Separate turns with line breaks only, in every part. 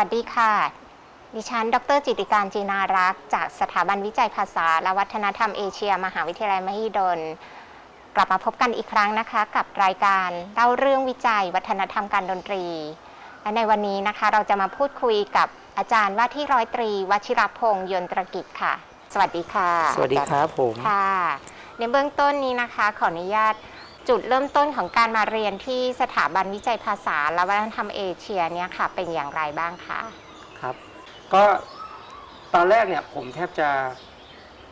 วัสดีค่ะ ดิฉัน ดร จิตติการจีนารักษ์ จากสถาบันวิจัยภาษา และวัฒนธรรมเอเชีย มหาวิทยาลัยมหิดล กลับมาพบกันอีกครั้งนะคะ กับรายการเล่าเรื่องวิจัย วัฒนธรรมการดนตรี และในวันนี้นะคะ เราจะมาพูดคุยกับอาจารย์ว่าที่ร้อยตรี วชิรพงษ์ยนตรกิจค่ะ สวัสดีค่ะ
สวัสดีครับผม
ค่ะ ในเบื้องต้นนี้นะคะ ขออนุญาต จุดเริ่มต้นของการมาเรียนที่สถาบันวิจัยภาษา และวัฒนธรรมเอเชียเนี่ยค่ะ เป็นอย่างไรบ้างคะ
ครับ ก็ตอนแรกเนี่ยผมแทบจะ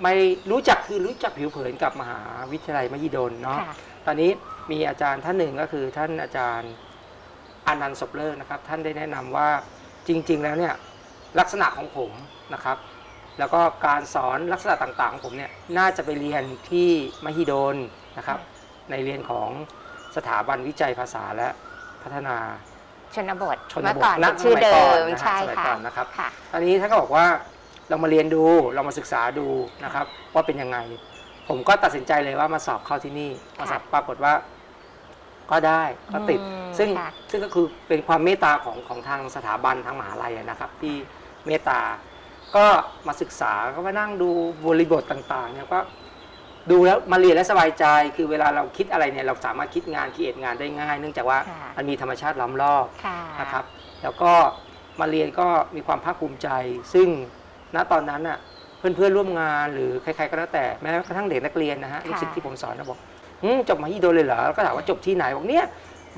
ไม่รู้จักคือรู้จักผิวเผินกับมหาวิทยาลัยมหิดลเนาะ
ค่ะ
ตอนนี้มีอาจารย์ท่านหนึ่งก็คือท่านอาจารย์อานันต์ศพเลิกนะครับ ท่านได้แนะนำว่าจริง ๆ แล้วเนี่ยลักษณะของผมนะครับ แล้วก็การสอนลักษณะต่างๆของผมเนี่ยน่าจะไปเรียนที่มหิดลนะครับ ในเรียนของสถาบันวิจัยภาษาและพัฒนา
ชนบท
ชนบท
เมื่อก่อน
ณ
ชื่อเดิ
สมัยก่อน
ม
นะฮะ
ใช่
สมัย
ค่ะ
ก่อนนะครับ
ค่ะ
ตอนนี้ท่านก็บอกว่าเรามาเรียนดูเรามาศึกษาดูนะครับ ว่าเป็นยังไง ผมก็ตัดสินใจเลยว่ามาสอบเข้าที่นี่มาสอบปรากฏว่า ก็ได้ก็ติด
อืม
ซึ่ง
ค่ะ
ซึ่งก็คือเป็นความเมตตาของของทางสถาบันทางมหาลัยอะนะครับ ที่เมตตาก็มาศึกษาก็มานั่งดูบริบทต่างๆเนี่ยก็ ดูแล้วมาเรียนแล้วสบายใจ คือเวลาเราคิดอะไรเนี่ยเราสามารถคิดงานคิดงานได้ง่าย เนื่องจากว่า
ค่ะ
มันมีธรรมชาติล้อมรอบ
ค่ะ
นะครับ แล้วก็มาเรียนก็มีความภาคภูมิใจ ซึ่งณตอนนั้นอะเพื่อนๆร่วมงานหรือใครๆก็แล้วแต่แม้กระทั่งเด็กนักเรียนนะฮะลูกศิษย์ที่ผมสอนนะบอกอืมจบมหิดลเลยเหรอแล้วก็ถามว่าจบที่ไหนบอกเนี่ย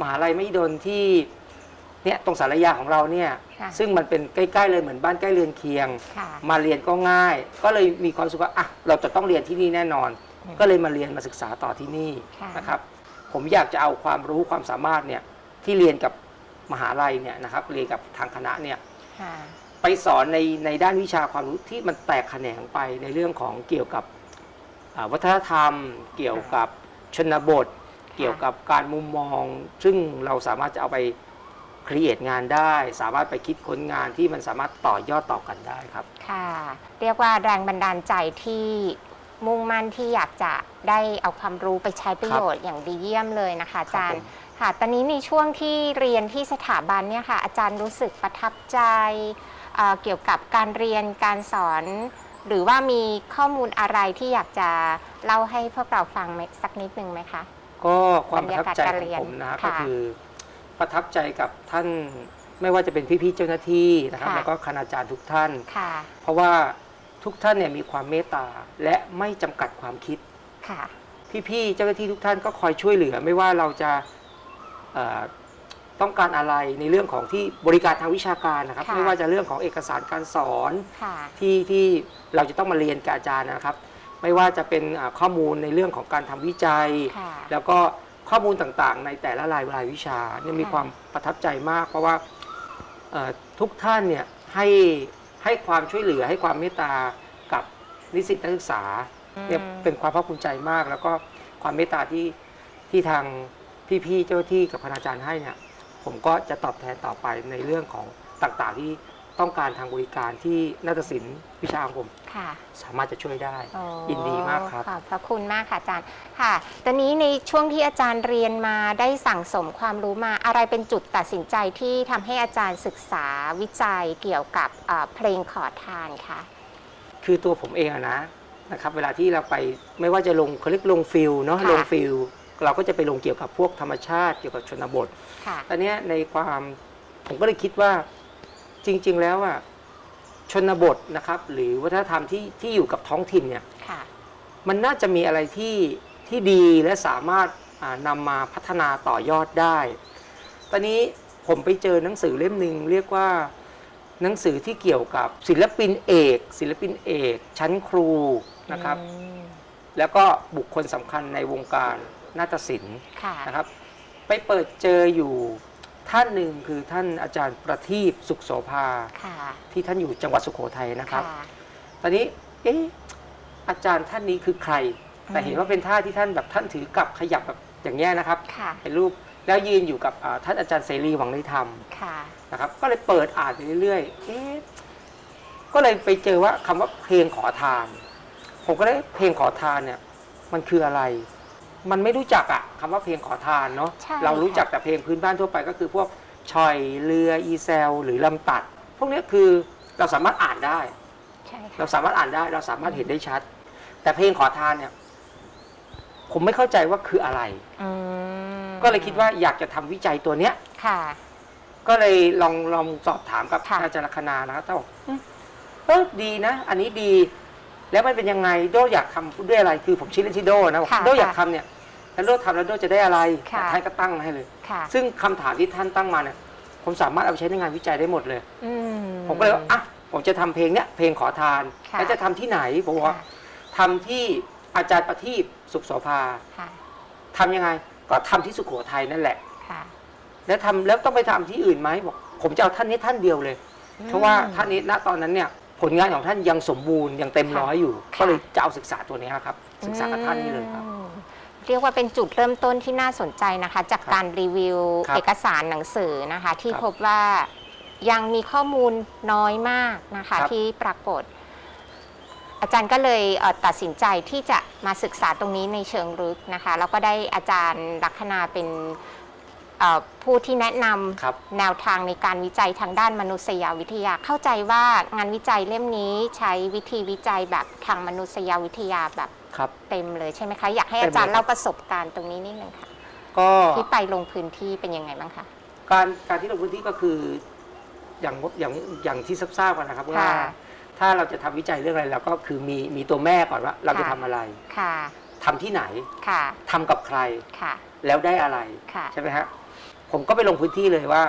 มหาลัยมหิดลที่เนี่ยตรงสารยาของเราเนี่ย
ค่ะ
ซึ่งมันเป็นใกล้ๆเลยเหมือนบ้านใกล้เรือนเคียง
ค่ะ
มาเรียนก็ง่าย ก็เลยมีความรู้สึกว่าอะเราจะต้องเรียนที่นี่แน่นอน
อืม
ก็เลยมาเรียนมาศึกษาต่อที่นี่
ค่ะ
นะครับ ผมอยากจะเอาความรู้ความสามารถเนี่ยที่เรียนกับมหาลัยเนี่ยนะครับเรียนกับทางคณะเนี่ย
ค่ะ
ไปสอนในในด้านวิชาความรู้ที่มันแตกแขนงไปในเรื่องของเกี่ยวกับอ่าวัฒนธรรม เกี่ยวกับชนบท เกี่ยวกับการมุมมอง ซึ่งเราสามารถจะเอาไปครีเอทงานได้ สามารถไปคิดค้นงานที่มันสามารถต่อยอดต่อกันได้ครับ
ค่ะ เรียกว่าแรงบันดาลใจที่ มุ่งมั่นที่อยากจะได้เอาความรู้ไปใช้ประโยชน์อย่างดีเยี่ยมเลยนะคะ อาจารย์ค่ะตอนนี้ในช่วงที่เรียนที่สถาบันเนี่ยค่ะ อาจารย์รู้สึกประทับใจเอ่อเกี่ยวกับการเรียนการสอน หรือว่ามีข้อมูลอะไรที่อยากจะเล่าให้พวกเราฟังไหมสักนิดนึงไหมคะ
ก็ความประทับใจ
บรรยากาศการ
ขอ
เรี
ง
ยน
ผมนะ
ค่ะ
ก็คือประทับใจกับท่านไม่ว่าจะเป็นพี่ๆเจ้าหน้าที่นะครับ
ค่ะ
แล้วก็คณาจารย์ทุกท่าน
ค่ะ
เพราะว่า ทุกท่านเนี่ยมีความเมตตาและไม่จำกัดความคิด
ค่ะ
พี่ๆเจ้าหน้าที่ทุกท่านก็คอยช่วยเหลือ ไม่ว่าเราจะเอ่อต้องการอะไรในเรื่องของที่บริการทางวิชาการนะครับ
ค่ะ
ไม่ว่าจะเรื่องของเอกสารการสอน
ค่ะ
ที่ที่เราจะต้องมาเรียนกับอาจารย์นะครับ ไม่ว่าจะเป็นอ่าข้อมูลในเรื่องของการทำวิจัย
ค่ะ
แล้วก็ข้อมูลต่างๆ ในแต่ละรายรายวิชาเนี่ยมี
ค่ะ
ความประทับใจมาก เพราะว่าเอ่อทุกท่านเนี่ยให้ ให้ความช่วยเหลือให้ความเมตตากับนิสิตนักศึกษาเนี่ย
อืม
เป็นความภาคภูมิใจมาก แล้วก็ความเมตตาที่ที่ทางพี่ๆเจ้าหน้าที่กับคณาจารย์ให้เนี่ยผมก็จะตอบแทนต่อไปในเรื่องของต่างๆที่ ต้องการทางบริการที่นาฏศิลป์วิชาของผม
ค่ะ
สามารถจะช่วยได้
โอ้
ยินดีมากครับ
ขอบพระคุณมากค่ะอาจารย์ค่ะ ตอนนี้ในช่วงที่อาจารย์เรียนมาได้สั่งสมความรู้มาอะไรเป็นจุดตัดสินใจที่ทำให้อาจารย์ศึกษาวิจัยเกี่ยวกับเอ่อเพลงขอทานคะ
คือตัวผมเองอะนะนะครับเวลาที่เราไปไม่ว่าจะลงเขาเรียกลงฟิลเนาะ
ค่ะ
ลงฟิลเราก็จะไปลงเกี่ยวกับพวกธรรมชาติเกี่ยวกับชนบท
ค่ะ
ตอนเนี้ยในความผมก็เลยคิดว่า จริง ๆ แล้วอะชนบทนะครับ หรือวัฒนธรรมที่ที่อยู่กับท้องถิ่นเนี่ย
ค่ะ
มันน่าจะมีอะไรที่ที่ดีและสามารถอ่านำมาพัฒนาต่อยอดได้ ตอนนี้ผมไปเจอหนังสือเล่มหนึ่งเรียกว่าหนังสือที่เกี่ยวกับศิลปินเอก ศิลปินเอก ชั้นครูนะครับ
อืม
แล้วก็บุคคลสำคัญในวงการนาฏศิลป์
ค่ะ
นะครับ ไปเปิดเจออยู่ ท่านหนึ่งคือท่านอาจารย์ประทีปสุขโสภา
ค่ะ
ที่ท่านอยู่จังหวัดสุโขทัยนะครับ
ค่ะ
ตอนนี้เอ๊ะอาจารย์ท่านนี้คือใคร แต่เห็นว่าเป็นท่าที่ท่านแบบท่านถือกับขยับแบบอย่างเงี้ยนะครับ
ค่ะ
เป็นรูปแล้วยืนอยู่กับอ่าท่านอาจารย์เสรีหวังในธรรม
ค่ะ
นะครับก็เลยเปิดอ่านไปเรื่อยๆ เอ๊ะ ก็เลยไปเจอว่าคำว่าเพลงขอทาน ผมก็ได้เพลงขอทานเนี่ย มันคืออะไร มันไม่รู้จักอะคำว่าเพลงขอทานเนาะ
ใช่
เรารู้
ค่ะ
จักแต่เพลงพื้นบ้านทั่วไปก็คือพวกชอยเรืออีแซลหรือลำตัด พวกเนี้ยคือเราสามารถอ่านได้
ใช่ค่ะ
เราสามารถอ่านได้เราสามารถเห็นได้ชัด แต่เพลงขอทานเนี่ย ผมไม่เข้าใจว่าคืออะไร
อืม
ก็เลยคิดว่าอยากจะทำวิจัยตัวเนี้ย
ค่ะ
ก็เลยลองลองสอบถามกับ
ค่ะ
อาจารย์ลัคนานะครับท่านบอกอืมเออดีนะ อันนี้ดี แล้วมันเป็นยังไงโดอยากทำด้วยอะไรคือผมชื่อเล่นชื่อโดนะบอก
ค่ะ
โดอยากทำเนี่ยแล้วโดทำแล้วโดจะได้อะไร
ค่ะ
ท่านก็ตั้งมาให้เลย
ค่ะ
ซึ่งคำถามที่ท่านตั้งมาเนี่ยผมสามารถเอาไปใช้ในงานวิจัยได้หมดเลย
อื
ผมก็เลยว่าอะผมจะทำเพลงเนี้ยเพลงขอทาน
ค่ะ
แล้วจะทำที่ไหนผมบอกว่า
ค่ะ
ทำที่อาจารย์ประทีปสุขโสภา
ค่ะ
ทำยังไงก็ทำที่สุโขทัยนั่นแหละ
ค่ะ
แล้วทำแล้วต้องไปทำที่อื่นไหมบอกผมจะเอาท่านนี้ท่านเดียวเลย เพราะว่าท่านนี้ณตอนนั้นเนี่ย ผลงานของท่านยังสมบูรณ์ยังเต็มร้อยอยู่
ค่ะ
ก็เลยจะเอาศึกษาตัวนี้ครับ ศึกษากับท่านนี่เลยครับ
อืมเรียกว่าเป็นจุดเริ่มต้นที่น่าสนใจนะคะ จาก
ครับ
การรีวิว
ครับ
เอกสารหนังสือนะคะ ที่
ครับ
พบว่ายังมีข้อมูลน้อยมากนะคะ
ครับ
ที่ปรากฏ อาจารย์ก็เลยเอ่อตัดสินใจที่จะมาศึกษาตรงนี้ในเชิงลึกนะคะ แล้วก็ได้อาจารย์ลัคนาเป็น เอ่อผู้ที่แนะนำ
ครับ
แนวทางในการวิจัยทางด้านมนุษยวิทยา เข้าใจว่างานวิจัยเล่มนี้ใช้วิธีวิจัยแบบทางมนุษยวิทยาแบบ
ครับ
เต็มเลยใช่ไหมคะ อยากให้
เต็ม
อาจารย์
เลยครับ
เล่าประสบการณ์ตรงนี้นิดนึงค่ะ
ก็
ที่ไปลงพื้นที่เป็นยังไงบ้างคะ
การการที่ลงพื้นที่ก็คืออย่างอย่างอย่างที่ทราบๆกันนะครับว่า
ค่ะ
ถ้าเราจะทำวิจัยเรื่องอะไรเราก็คือมีมีตัวแม่ก่อนว่า เราจะ
ค่ะ
ทำอะไร
ค่ะ
ทำที่ไหน
ค่ะ
ทำกับใคร
ค่ะ
แล้วได้อะไร
ค่ะ
ใช่ไหมฮะ ผมก็ไปลงพื้นที่เลยว่า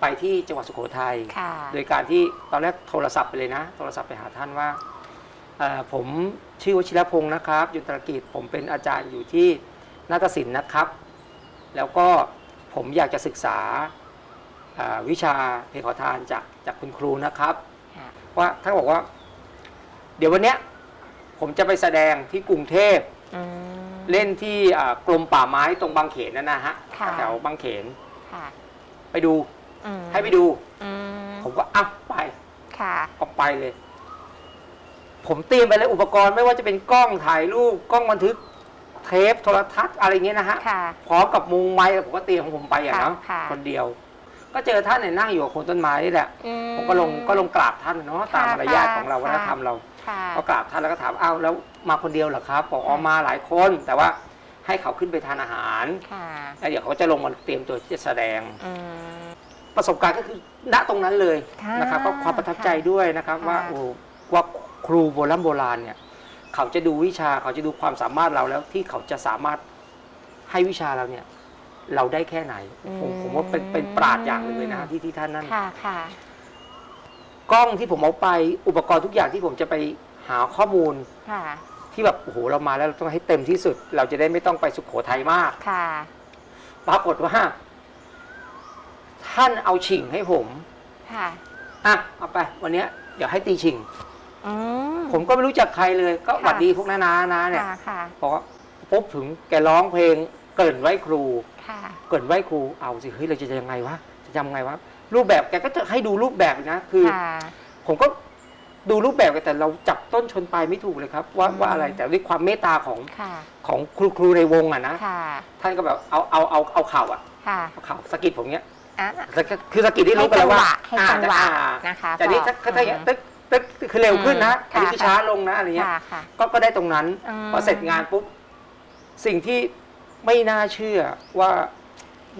ไปที่จังหวัดสุโขทัย
ค่ะ
โดยการที่ตอนแรกโทรศัพท์ไปเลยนะ โทรศัพท์ไปหาท่านว่าเอ่อผมชื่อวชิรพงศ์นะครับยุนตรกิจผมเป็นอาจารย์อยู่ที่นาฏศิลป์นะครับ แล้วก็ผมอยากจะศึกษาเอ่อวิชาเพลงขอทานจากจากคุณครูนะครับ
ค่ะ
ว่าท่านบอกว่า เดี๋ยววันเนี้ยผมจะไปแสดงที่กรุงเทพ
อืม
เล่นที่อ่ากรมป่าไม้ตรงบางเขนนั่นนะฮะ
ค่ะ
แถวบางเขน
ค่ะ
ไปดู
อืม
ให้ไปดู
อืม
ผมก็อะไป
ค่ะ
ออกไปเลย ผมเตรียมไปเลยอุปกรณ์ไม่ว่าจะเป็นกล้องถ่ายรูปกล้องบันทึก เทปโทรทัศน์อะไรเงี้ยนะฮะ
ค่ะ
พร้อมกับมุงไม้ผมก็เตรียมของผมไปอะ
ค่ะ
เนาะ
ค่ะ
คนเดียว ก็เจอท่านเนี่ยนั่งอยู่กับโคนต้นไม้นี่แหละ
อื
ผมก็ลงก็ลงกราบท่านเนาะตาม
ค่ะ
มารยาทของเรา
ค่ะ
วัฒนธรรมเรา
ค่ะ
ก็กราบท่านแล้วก็ถามอ้าวแล้วมาคนเดียวเหรอครับบอกอ๋อมาหลายคน แต่ว่าให้เขาขึ้นไปทานอาหาร
ค่ะ
แล้วเดี๋ยวเขาจะลงมาเตรียมตัวที่จะแสดง
อืม
ประสบการณ์ก็คือณตรงนั้นเลย
ค่ะ
นะครับก็ความประทับใจ
ค่ะ
ด้วยนะครับ
ค่ะ
ว่าโอ้ว่าครูโบราณโบราณเนี่ยเขาจะดูวิชาเขาจะดูความสามารถเราแล้วที่เขาจะสามารถให้วิชาเราเนี่ย เราได้แค่ไหนผมผมว่าเป็นเป็นปราดอย่างหนึ่งเลยนะที่ที่ท่านนั่น
ค่ะค่ะ
กล้องที่ผมเอาไปอุปกรณ์ทุกอย่างที่ผมจะไปหาข้อมูล
ค่ะ
ที่แบบโอ้โหเรามาแล้วเราต้องให้เต็มที่สุด เราจะได้ไม่ต้องไปสุขโขทัยมาก
ค่ะ
ปรากฏว่า ท่านเอาฉิงให้ผม
ค่ะ
อะเอาไป วันเนี้ยเดี๋ยวให้ตีฉิง
อืม
ผมก็ไม่รู้จักใครเลย ก็
ค่ะ
หวัดดีพวกน้านานาเนี่ย
ค่ะ ค่ะ
บอกว่าปุ๊บถึงแกร้องเพลง เกริ่นไหว้ครู
ค่ะ
เกริ่นไหว้ครูเอาสิเฮ้ยเราจะยังไงวะจะทำไงวะรูปแบบแกก็จะให้ดูรูปแบบอีกนะคือ
ค่ะ
ผมก็ดูรูปแบบกันแต่เราจับต้นชนปลายไม่ถูกเลยครับ ว่า
อืม
ว่าอะไรแต่ด้วยความเมตตาของ
ค่ะ
ของครูครูในวงอะนะ
ค่ะ
ท่านก็แบบเอาเอาเอาเอาเข่าอะ
ค่ะ
เอาเข่าสะกิดผมเนี้ย
อะ
คือสะกิดที่รู้ไปแล้วว่า
ให้จังหวะ
อ่า
นะคะ
แต่นี่ถ้าถ้าถ้าอย่างตึ๊กตึ๊กคือเร็วขึ้นนะอันนี้คือ
ค่ะ
ช้าลงนะอะไรเงี้ย
ค่ะค่ะ
ก็ก็ได้ตรงนั้น
อืม
พอเสร็จงานปุ๊บสิ่งที่ ไม่น่าเชื่อว่า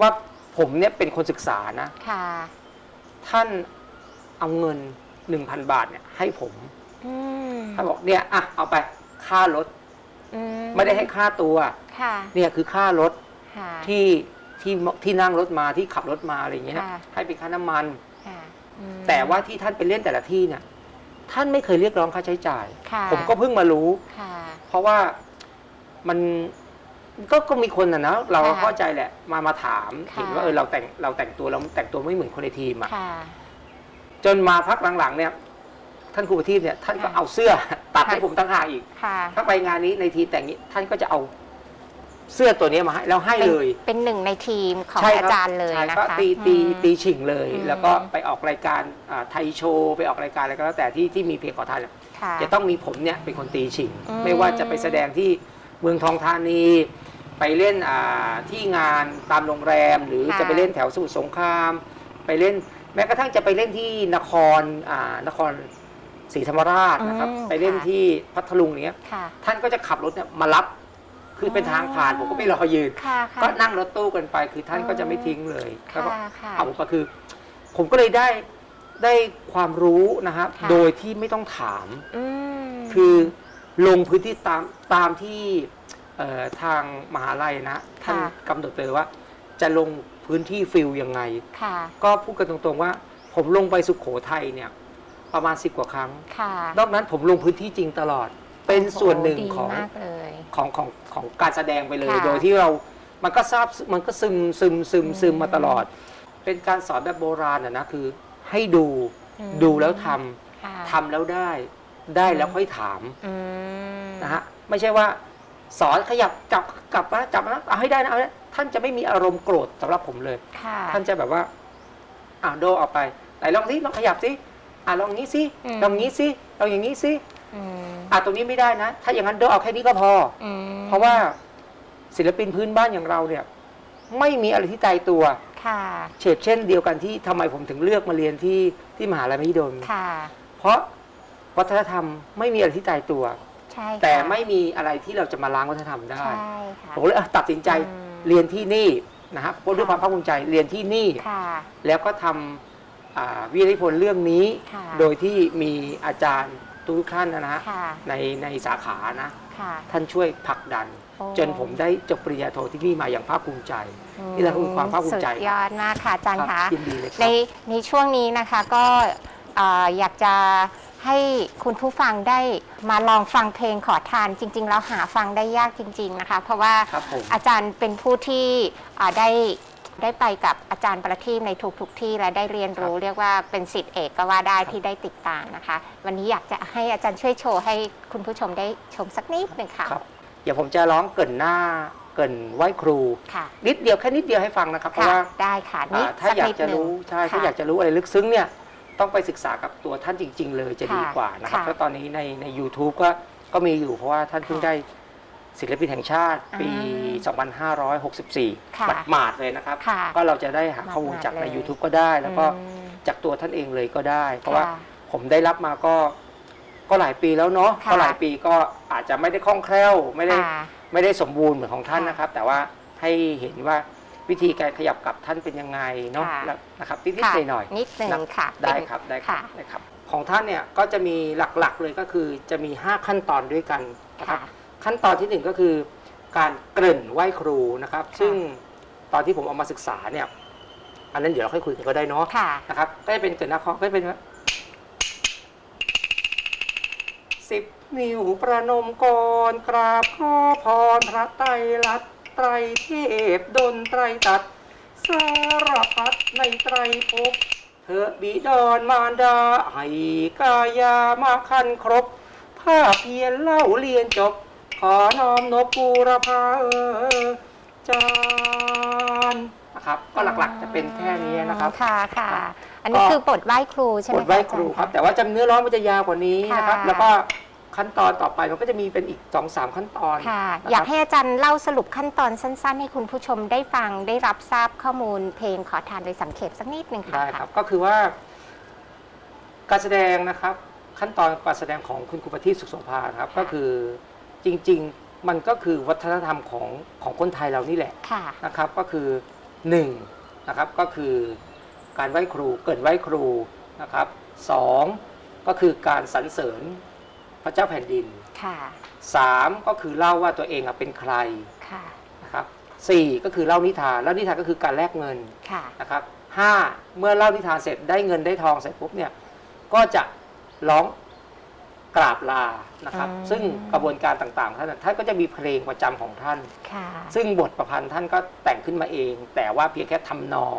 ว่าผมเนี่ยเป็นคนศึกษานะ
ค่ะ
ท่านเอาเงินหนึ่งพันบาทเนี่ยให้ผม
อืม
ท่านบอกเนี่ยอะเอาไปค่ารถ
อื
ไม่ได้ให้ค่าตัว
ค่ะ
เนี่ยคือค่ารถ
ค่ะ
ที่ที่ที่นั่งรถมาที่ขับรถมาอะไรอย่างเงี้ย
ค่ะ
ให้เป็นค่าน้ำมัน
ค่ะอืม
แต่ว่าที่ท่านไปเล่นแต่ละที่เนี่ยท่านไม่เคยเรียกร้องค่าใช้จ่าย
ค่ะ
ผมก็เพิ่งมารู้
ค่ะ
เพราะว่ามัน ก็ก็มีคนนะนะเราก็
ค่ะ
เข้าใจแหละมามาถาม
ค่ะ
เห็นว่าเออเราแต่งเราแต่งตัวเราแต่งตัวไม่เหมือนคนในทีมอะ
ค่ะ
จนมาพักหลังๆเนี่ย ท่านครูประทีปเนี่ยท่านก็
ค่ะ
เอาเสื้อ ตัดให้
ค่ะ
ผมตั้งหากอีก
ค่ะ
ถ้าไปงานนี้ในทีมแต่งนี้ท่านก็จะเอาเสื้อตัวนี้มาให้แล้วให้เลย
เป็นหนึ่งในทีมของ
ใช่
อา
คบ
จารย์เลย
ใช่
นะ
ก็
คะ
ตีตี
อืม
ตีฉิงเลย
อืม
แล้วก็ไปออกรายการอ่าไทยโชว์ไปออกรายการอะไรก็แล้วแต่ที่ที่มีเพลงขอทานเนี่ย
ค่ะ
จะต้องมีผมเนี่ยเป็นคนตีฉิง
อืม
ไม่ว่าจะไปแสดงที่ เมืองทองธานี ไปเล่นอ่าที่งานตามโรงแรม หรือ
ค่ะ
จะไปเล่นแถวสมุทรสงคราม ไปเล่นแม้กระทั่งจะไปเล่นที่นครอ่านครศรีธรรมราชนะครับ
อืม
ไปเล่น
ค่ะ
ที่พัทลุงเนี้ย
ค่ะ
ท่านก็จะขับรถเนี่ยมารับคือเป็นทางผ่าน
อ๋อ
ผมก็ไม่รอยืน
ค่ะค่ะ
ก็นั่งรถตู้กันไป คือท่านก็จะไม่ทิ้งเลยแล้วก็
ค่ะค่ะ
เอาก็คือ ผมก็เลยได้ได้ความรู้นะครับ
ค่ะ
โดยที่ไม่ต้องถาม
อืม
คือ ลงพื้นที่ตามตามที่เอ่อทางมหาลัยนะ ท่านกำหนดเลยว่า จะลงพื้นที่ฟิลยังไง
ค่ะ
ก็พูดกันตรงๆว่า ผมลงไปสุขโขทัยเนี่ย ประมาณสิบกว่าครั้ง
ค่ะ
นอกนั้นผมลงพื้นที่จริงตลอด เป็นส่วนหนึ่ง
โโดี
ของ
มากเลย
ของของของการแสดงไปเลย
ค่ะ
โดยที่เรา มันก็ทราบ มันก็ซึมซึมซึมซึม
อืม
มาตลอด เป็นการสอนแบบโบราณนะนะคือ ให้ดู
อืม
ดูแล้วทำ
ค่ะ
ทำแล้วได้ ได้แล้วค่อยถาม
อืม
นะฮะไม่ใช่ว่า สอนขยับจับกลับนะจับนะเอาให้ได้นะเอาให้ได้ท่านจะไม่มีอารมณ์โกรธสำหรับผมเลย
ค่ะ
ท่านจะแบบว่าอ่าโดเอาไปไหนลองสิลองขยับสิอ่าลองงี้สิ
อืม
ลองงี้สิลองอย่างงี้สิ
อืม
อ่าตรงนี้ไม่ได้นะ ถ้าอย่างนั้นโดเอาแค่นี้ก็พอ
อืม
เพราะว่าศิลปินพื้นบ้านอย่างเราเนี่ย ไม่มีอะไรที่ตายตัว
ค่ะ
เฉกเช่นเดียวกันที่ทำไมผมถึงเลือกมาเรียนที่ที่มหาลัยมหิดล
ค่ะ
เพราะ วัฒนธรรมไม่มีอะไรที่ตายตัว
ใช่ค่ะ
แต่ไม่มีอะไรที่เราจะมาล้างวัฒนธรรมได้
ใช่ค่ะ
ผมเลยเอ่อตัดสินใจ
อืม
เรียนที่นี่นะฮะเพราะด้วยความภาคภูมิใจเรียนที่นี่
ค่ะ
แล้วก็ทำอ่าวิทยานิพนธ์เรื่องนี้
ค่ะ
โดยที่มีอาจารย์ทุกท่านนะฮะ
ค่ะ
ในในสาขานะ
ค่ะ
ท่านช่วยผลักดัน
โอ้
จนผมได้จบปริญญาโทที่นี่มาอย่างภาคภูมิใจ นี่แหละคือความภาคภูมิใจ
สุดยอดมากค่ะอาจารย์
ค
คะ
รับยินดีเลยค
ใน
รับ
ในช่วงนี้นะคะก็เอ่ออยากจะ ให้คุณผู้ฟังได้มาลองฟังเพลงขอทานจริง ๆ แล้วหาฟังได้ยากจริง ๆนะคะ เพราะว่า
ครับผม
อาจารย์เป็นผู้ที่อ่าได้ได้ไปกับอาจารย์ประทีปในทุกๆทที่และได้เรียนรู้ เรียกว่าเป็นสิทธิเอกก็ว่าได้ที่ได้ติดตามนะคะ วันนี้อยากจะให้อาจารย์ช่วยโชว์ให้คุณผู้ชมได้ชมสักนิดหนึ่งค่ะ
ครับ เดี๋ยวผมจะร้องเกรินหน้าเกรินไหว้ครู
ค่ะ
นิดเดียวแค่นิดเดียวให้ฟังนะครับ เพราะ
ค่ะ
ว่า
ได้ค่ะนิด
อ่าถ้า
สัก
อยา
นิ
ก
ด
จะ
หนึ่ง
รู้ใช่ถ้า
ค่ะ
อยากจะรู้อะไรลึกซึ้งเนี่ย ต้องไปศึกษากับตัวท่านจริง ๆ เลยจะ
ค่ะ
ดีกว่านะครับ
ค่ะ
เพราะตอนนี้ในใน u t u b e ก็ก็มีอยู่เพราะว่าท่านเพิ่ง
ค่ะ
ได้ศิลปินแห่งชาติปี
อ่า
2564
ค่ะ
หมาดๆเลยนะครับ
ค่ะ
ก็เราจะได้หาข้อมูลจากใน
หมาดๆเลย
YouTube ก็ได้ แล้วก็
อืม
จากตัวท่านเองเลยก็ได้ เพราะว่า
ค่ะ
ผมได้รับมาก็ก็หลายปีแล้วเนาะ
ค่ะ
ก็หลายปีก็อาจจะไม่ได้คล่องแคล่วไม่ได้
ค่ะ
ไม่ได้สมบูรณ์เหมือนของท่าน
ค่ะ
นะครับ แต่ว่าให้เห็นว่า วิธีการขยับกลับท่านเป็นยังไงเนาะ
ค่ะ
แล้วนะครับนิด
ค่ะ
ๆหน่อย
นิดหนึ่ง
นะ
ค่ะ
ๆได้
เป็น
ครับได้ครับ
ค่ะ
ได้ครับ ของท่านเนี่ยก็จะมีหลักๆเลยก็คือจะมี 5 ขั้นตอนด้วยกันนะครับ
ค่ะ
ขั้นตอนที่หนึ่งก็คือ การเกริ่นไหว้ครูนะครับ
ค่ะ
ซึ่งตอนที่ผมเอามาศึกษาเนี่ยอันนั้นเดี๋ยวเราค่อยคุยกันก็ได้เนาะ
ค่ะ
นะครับก็จะเป็นเกิดหน้าเคาะก็จะเป็นว่าสิบนิ้วประนมก่อนกราบขอพรพระไตรลัตน์ ไตรเทพดนไตรตัดสารพัดในไตรภพเธอบิดอนมารดาให้กายามาคันครบภาพเพียนเล่าเรียนจบ ขอน้อมนบบูรพาเออจานนะครับ ก็หลักๆจะเป็นแค่นี้นะครับ
ค่ะค่ะ อันนี้
ก็
คือบทไหว้ครูใช่ไหม
บทไหว้ะครู
อาจาย์
ครับ แต่ว่าจำเนื้อร้องมันจะยาวกว่านี้นะครับ
ค่ะ
แล้วก็ ขั้นตอนต่อไปมันก็จะมีเป็นอีก2อสามขั้นตอน
ค่ะ
นะครับ
อยากให้อาจารย์เล่าสรุปขั้นตอนสั้น ๆ ให้คุณผู้ชมได้ฟังได้รับทราบข้อมูลเพลงขอทานโดยสังเขปสักนิดหนึ่งค่ะ
ได้ครับ ก็คือว่า การแสดงนะครับ ขั้นตอนการแสดงของคุณครูประทีปสุขสมภารครับ ก็คือจริง ๆ มันก็คือวัฒนธรรมของของคนไทยเรานี่แหละ
ค่ะ
นะครับ ก็คือหนึ่งนะครับก็คือการไหว้ครูเกริดไหว้ครูนะครับสองก็คือการสรรเสริญ พระเจ้าแผ่นดิน
ค่ะ
สามก็คือเล่าว่าตัวเองอะเป็นใคร
ค่ะ
นะครับสี่ก็คือเล่านิทานเล่านิทานก็คือการแลกเงิน
ค่ะ
นะครับห้าเมื่อเล่านิทานเสร็จได้เงินได้ทองเสร็จปุ๊บเนี่ยก็จะร้องกราบลานะครับ
อืม
ซึ่งกระบวนการต่างๆท่านนะท่านก็จะมีเพลงประจำของท่าน
ค่ะ
ซึ่งบทประพันธ์ท่านก็แต่งขึ้นมาเอง แต่ว่าเพียงแค่ทำนอง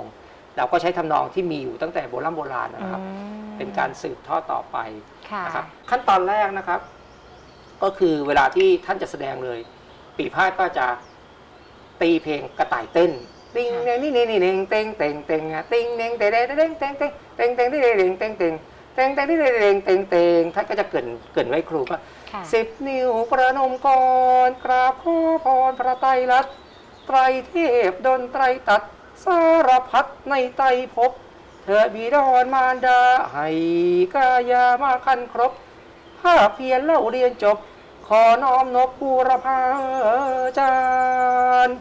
เราก็ใช้ทำนองที่มีอยู่ตั้งแต่โบราณโบราณนะครับ
อืม
เป็นการสืบทอดต่อไป
ค่ะ
นะครับขั้นตอนแรกนะครับ ก็คือเวลาที่ท่านจะแสดงเลย ปีพาดก็จะตีเพลงกระต่ายเต้นติงเน่งนี่นี่นี่เน่งเต็งเต็งเต็งอะติงเน่งเต็งเต็งเต็งเต็งเต็งเต็งเต็งเต็งเต็งเต็งเต็งเต็งเต็งเต็งเต็งเต็งเต็งเต็งท่านก็จะเกรินเกรินไว้ครูก็
ค่ะ
สิบนิ้วประนมก่อนกราบขอพรพระไตรลัตน์ไตรเทพดนไตรตัด สารพัดในไตรภพเเธอบีดอนมารดาให้กายามาคันครบภาคเพียรเล่าเรียนจบ ขอน้อมนบบูรพาจารย์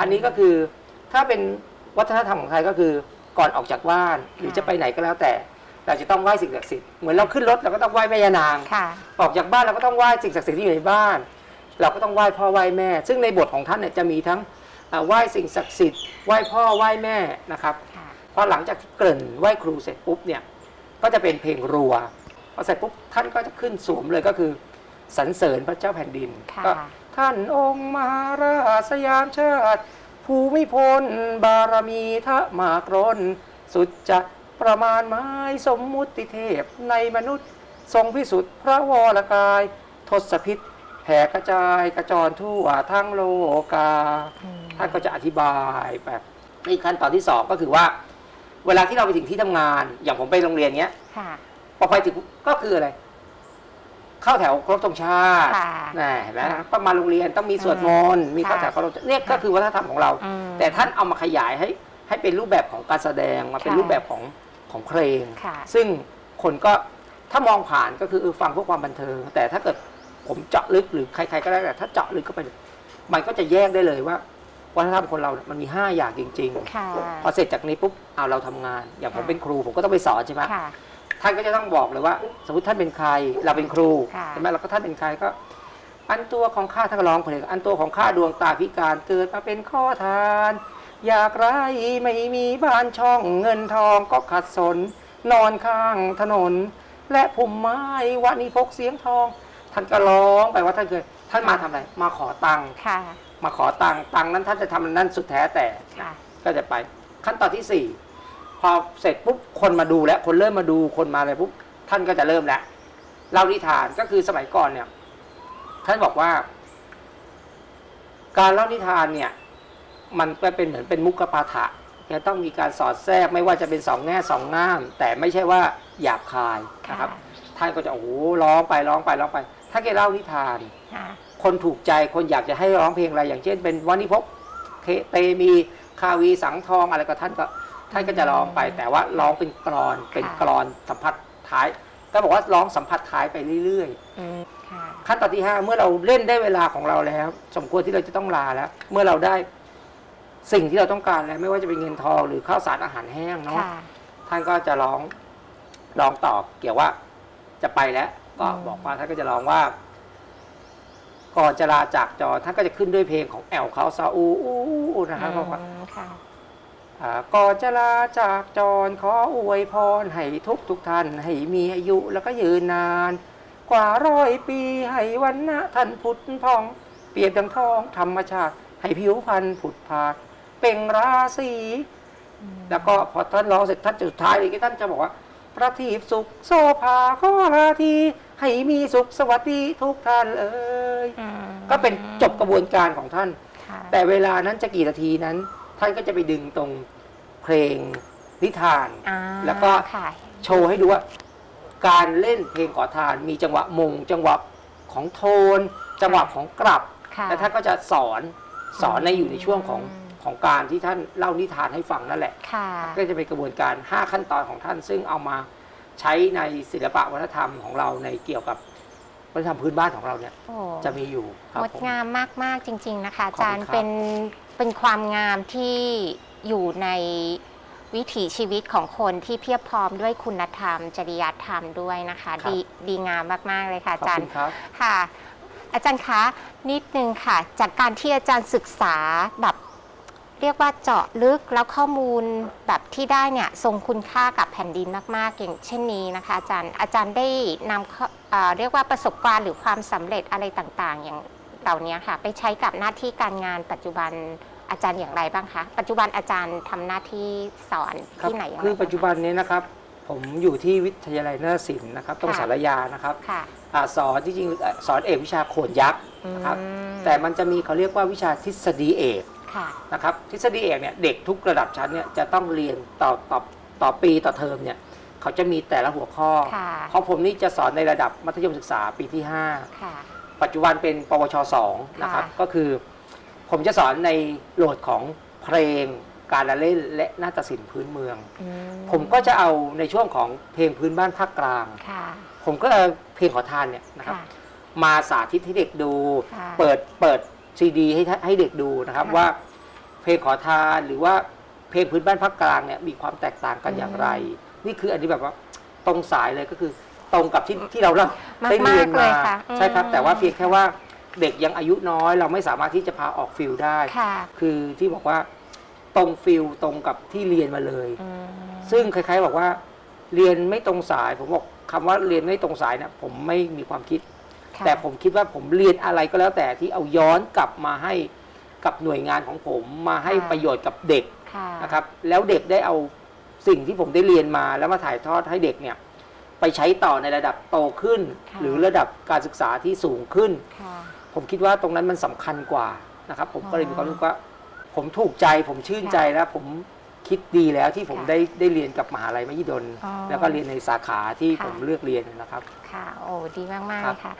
อันนี้ก็คือถ้าเป็นวัฒนธรรมของไทยก็คือก่อนออกจากบ้านหรือจะไปไหนก็แล้วแต่ เราจะต้องไหว้สิ่งศักดิ์สิทธิ์เหมือนเราขึ้นรถเราก็ต้องไหว้แม่ยานาง
ค่ะ
ออกจากบ้านเราก็ต้องไหว้สิ่งศักดิ์สิทธิ์ที่อยู่ในบ้าน เราก็ต้องไหว้พ่อไหว้แม่ ซึ่งในบทของท่านเนี่ยจะมีทั้งอ่า ไหว้สิ่งศักดิ์สิทธิ์ไหว้พ่อไหว้แม่นะครับ
ค่ะ
พอหลังจากที่เกริ่นไหว้ครูเสร็จปุ๊บเนี่ยก็จะเป็นเพลงรัวพอเสร็จปุ๊บท่านก็จะขึ้นสวมเลยก็คือสรรเสริญพระเจ้าแผ่นดิน
ค่ะ
ก็ท่านองค์มหาราชสยามชาติ ภูมิพล บารมีทะมากรน สุดจะประมาณไม้สมมุติเทพในมนุษย์ ทรงพิสุทธิ์พระวรกาย ทศพิษ แผ่กระจายกระจรทั่วทั้งโลกา
อืม
ท่านก็จะอธิบายแบบนี่ขั้นตอนที่สองก็คือว่า เวลาที่เราไปถึงที่ทำงาน อย่างผมไปโรงเรียนเนี้ย
ค่ะ
พอไปถึงก็คืออะไร เข้าแถวครบตรงชาติ
ค่ะ
นะเห็นไหมก็มาโรงเรียนต้องมีสวดมนต์มีเข้าแถวเคารพเนี่ยก็คือวัฒนธรรมของเรา
อืม
แต่ท่านเอามาขยายให้ ให้เป็นรูปแบบของการแสดงมาเป็น
ค่ะ
รูปแบบของของเพลง
ค่ะ
ซึ่งคนก็ถ้ามองผ่านก็คือเออฟังเพื่อความบันเทิง แต่ถ้าเกิด ผมเจาะลึกหรือใครๆก็ได้แต่ถ้าเจาะลึกเข้าไปมันก็จะแยกได้เลยว่าวัฒนธรรมคนเราเนี่ยมันมี 5 อย่างจริง
ค่ะ
ๆ พอเสร็จจากนี้ปุ๊บเอาเราทำงาน อย่างผม
ค่ะ
เป็นครูผมก็ต้องไปสอนใช่ไหม
ค่ะ
ท่านก็จะต้องบอกเลยว่า สมมติท่านเป็นใครเราเป็นครู
ค่ะ
ใช่ไหมเราก็ท่านเป็นใครก็ อันตัวของข้าท่านก็ร้องเพลงอันตัวของข้าดวงตาพิการเกิดมาเป็นข้อทาน อยากไรไม่มีบ้านช่องเงินทองก็ขัดสน นอนข้างถนน และพุ่มไม้วันนี้พกเสียงทอง ท่านก็ร้องไปว่าท่านเคยท่านมาทำอะไร มาขอตังค์
ค่ะ
มาขอตังค์ตังค์นั้นท่านจะทำอันนั้นสุดแท้แต่
ค่ะ
ก็จะไป ขั้นตอนที่สี่พอเสร็จปุ๊บคนมาดูแล้ว คนเริ่มมาดูคนมาอะไรปุ๊บท่านก็จะเริ่มแล้วเล่านิทานก็คือสมัยก่อนเนี่ย ท่านบอกว่า การเล่านิทานเนี่ย มันก็เป็นเหมือนเป็นมุกปาฐะจะต้องมีการสอดแทรกไม่ว่าจะเป็นสองแง่สองง่าม แต่ไม่ใช่ว่าหยาบคายนะครับ ท่านก็จะโอ้โหร้องไปร้องไปร้องไป ถ้าแกเล่านิทาน
ค่ะ
คนถูกใจคนอยากจะให้ร้องเพลงอะไร อย่างเช่น เป็นวันิพกเคเตมีคาวีสังทองอะไรก็ท่านก็ท่านก็จะร้องไป แต่ว่าร้องเป็นกรอนเป็นกรอนสัมผัสท้ายก็บอกว่าร้องสัมผัสท้ายไปเรื่อย
อืมค่ะ
ๆขั้นตอนที่ห้าเมื่อเราเล่นได้เวลาของเราแล้ว สมควรที่เราจะต้องลาแล้ว เมื่อเราได้สิ่งที่เราต้องการแล้วไม่ว่าจะเป็นเงินทองหรือข้าวสารอาหารแห้งเนาะ
ค่ะ
ท่านก็จะร้องร้องตอบเกี่ยวว่าจะไปแล้ว ก็
อืม
บอกว่าท่านก็จะร้องว่า ก่อนจะลาจากจอท่านก็จะขึ้นด้วยเพลงของแอลเขาซาอูอูอูนะครับบอกว่า
อืมค่ะ
อ่าก่อนจะลาจากจรขออวยพรให้ทุกทุกท่านให้มีอายุแล้วก็ยืนนาน กว่าร้อยปีให้วันนะท่านพุทธพอง เปรียบดังทองธรรมชาติ ให้ผิวพรรณผุดผาดเปล่งราศีแล้วก็พอท่านร้องเสร็จท่านจะสุดท้ายเลยท่านจะบอกว่า ประทีปสุขโซภาข้อลาที ให้มีสุขสวัสดีทุกท่านเอ่ย
อืม
ก็เป็นจบกระบวนการของท่าน
ค่ะ
แต่เวลานั้นจะกี่นาทีนั้น ท่านก็จะไปดึงตรงเพลงนิทาน
อ่า
แล้วก็
ค่ะ
โชว์ให้ดูว่า การเล่นเพลงขอทาน มีจังหวะมง จังหวะของโทน จังหวะของกลับ
ค่ะ
และท่านก็จะสอนสอนในอยู่ในช่วงของ
อืม
ของการที่ท่านเล่านิทานให้ฟังนั่นแหละ
ค่ะ
ก็จะเป็นกระบวนการ 5 ขั้นตอนของท่าน ซึ่งเอามาใช้ในศิลปะวัฒนธรรมของเราในเกี่ยวกับวัฒนธรรมพื้นบ้านของเราเนี่ย
โอ้
จะมีอยู่ครับ
งด
ผม
งามมาก ๆ จริง ๆ นะคะ
ขอบคุณ
อาจารย์
ครับ
เป็นเป็นความงามที่อยู่ในวิถีชีวิตของคนที่เพียบพร้อมด้วยคุณธรรม จริยธรรมด้วยนะคะ ดีดีงามมาก ๆ เลยค่ะ
ขอบ
อาจาร
คุ
ย์
ณครับ
ค่ะอาจารย์คะนิดนึงค่ะ จากการที่อาจารย์ศึกษาแบบ เรียกว่าเจาะลึกแล้วข้อมูลแบบที่ได้เนี่ยทรงคุณค่ากับแผ่นดินมากๆ อย่างเช่นนี้นะคะอาจารย์อาจารย์ได้นำเข้าเอ่อเรียกว่าประสบการณ์หรือความสำเร็จอะไรต่างๆ อย่างเหล่านี้ค่ะไปใช้กับหน้าที่การงานปัจจุบันอาจารย์อย่างไรบ้างคะปัจจุบันอาจารย์ทำหน้าที่สอน
ครับ
ที่ไหนอย่างไร
คือปัจจุบัา
น
นี้นะครับ ผมอยู่ที่วิทยาลัยนาฏศิลป์นะครับตรง
ค่ะ
สารยานะครับ
ค่ะ
อาสอนจริงๆสอนเอกวิชาโขนยักษ์ นะครับ
อืม
แต่มันจะมีเขาเรียกว่าวิชาทฤษฎีเอก
ค่ะ
นะครับทฤษฎีเอกเนี่ยเด็กทุกระดับชั้นเนี่ยจะต้องเรียนต่อต่อต่อปีต่อเทอมเนี่ยเขาจะมีแต่ละหัวข้อ
ค่ะ
ของผมนี่จะสอนในระดับมัธยมศึกษาปีที่
ค่ะ
5ปัจจุบันเป็นปวช2นะครับ
ค่ะ
ก็คือ ผมจะสอนในโหลดของเพลงการละเล่นและนาฏศิลป์พื้นเมือง
อื
ผมก็จะเอาในช่วงของเพลงพื้นบ้านภาคกลาง
ค่ะ
ผมก็เอาเพลงขอทานเนี่ยนะครับ
ค่ะ
มาสาธิตให้เด็กดู
ค่ะ
เปิดเปิด ซีดีให้ให้เด็กดูนะครับ
ค่ะ
ว่าเพลงขอทานหรือว่าเพลงพื้นบ้านภาคกลางเนี่ยมีความแตกต่างกัน
อืม
อย่างไร นี่คืออันนี้แบบว่าตรงสายเลยก็คือตรงกับที่ที่เราเรา
มาก
ได้เรียน
ๆเล
มาย
ค่ะ
ใช่ครับ
อืม
แต่ว่าเพียงแค่ว่าเด็กยังอายุน้อย เราไม่สามารถที่จะพาออกฟิลได้
ค่ะ
คือที่บอกว่าตรงฟิลตรงกับที่เรียนมาเลย
อืม
ซึ่งคล้าย ๆ บอกว่า เรียนไม่ตรงสาย ผมบอกคำว่าเรียนไม่ตรงสายเนี่ยผมไม่มีความคิด
ค่ะ
แต่ผมคิดว่าผมเรียนอะไรก็แล้วแต่ที่เอาย้อนกลับมาให้กับหน่วยงานของผมมาให้ประโยชน์กับเด็ก
ค่ะ
นะครับแล้วเด็กได้เอาสิ่งที่ผมได้เรียนมาแล้วมาถ่ายทอดให้เด็กเนี่ยไปใช้ต่อในระดับโตขึ้น
ค่ะ
หรือระดับการศึกษาที่สูงขึ้น
ค่ะ
ผมคิดว่าตรงนั้นมันสำคัญกว่านะครับ ผมก็เลย
อ๋อ
มีความรู้สึกว่า ผมถูกใจผมชื่นใจ
ค่ะ
แล้วผม คิดดีแล้วที่ผม
ค่ะ
ได้ได้เรียนกับมหาลัยมหิดล
อ๋อ
แล้วก็เรียนในสาขาที่
ค่ะ
ผมเลือกเรียนนะครับ
ค่ะโอ้ดีมาก
ครับ
ๆค่ะ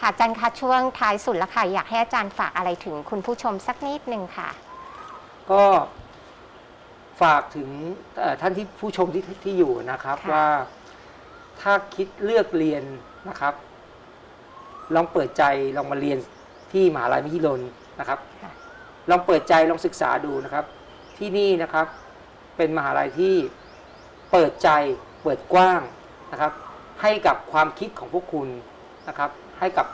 ค่ะอาจารย์คะช่วงท้ายสุดแล้วค่ะ อยากให้อาจารย์ฝากอะไรถึงคุณผู้ชมสักนิดนึงค่ะ
ก็ฝากถึงเอ่อท่านที่ผู้ชมที่ที่อยู่นะครับ
ค่ะ
ว่าถ้าคิดเลือกเรียนนะครับ ลองเปิดใจลองมาเรียนที่มหาลัยมหิดลนะครับ
ค่ะ
ลองเปิดใจลองศึกษาดูนะครับ ที่นี่นะครับ เป็นมหาลัยที่เปิดใจเปิดกว้างนะครับ ให้กับความคิดของพวกคุณนะครับ ให้กับ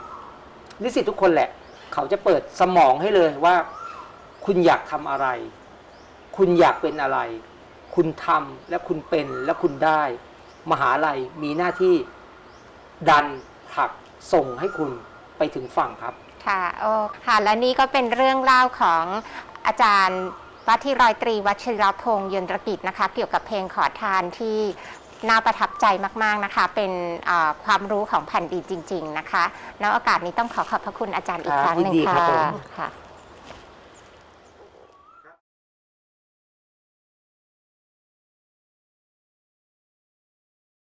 นิสิตทุกคนแหละ เขาจะเปิดสมองให้เลยว่า คุณอยากทำอะไร คุณอยากเป็นอะไร คุณทำและคุณเป็นและคุณได้ มหาลัยมีหน้าที่ดันผลักส่งให้คุณไปถึงฝั่งครับ
ค่ะโอ้ค่ะ และนี่ก็เป็นเรื่องเล่าของอาจารย์ วัดที่ร้อยตรีวัชิรพงษ์ยนตรกิจนะคะ เกี่ยวกับเพลงขอทานที่น่าประทับใจมาก ๆ นะคะ เป็นอ่าความรู้ของแผ่นดินจริง ๆ นะคะณโอกาสนี้ต้องขอขอบพระคุณอาจารย์อีก
ครับ
ครั้งหนึ่ง
ยินดีครั
ค่ะ
บผม
ค่ะ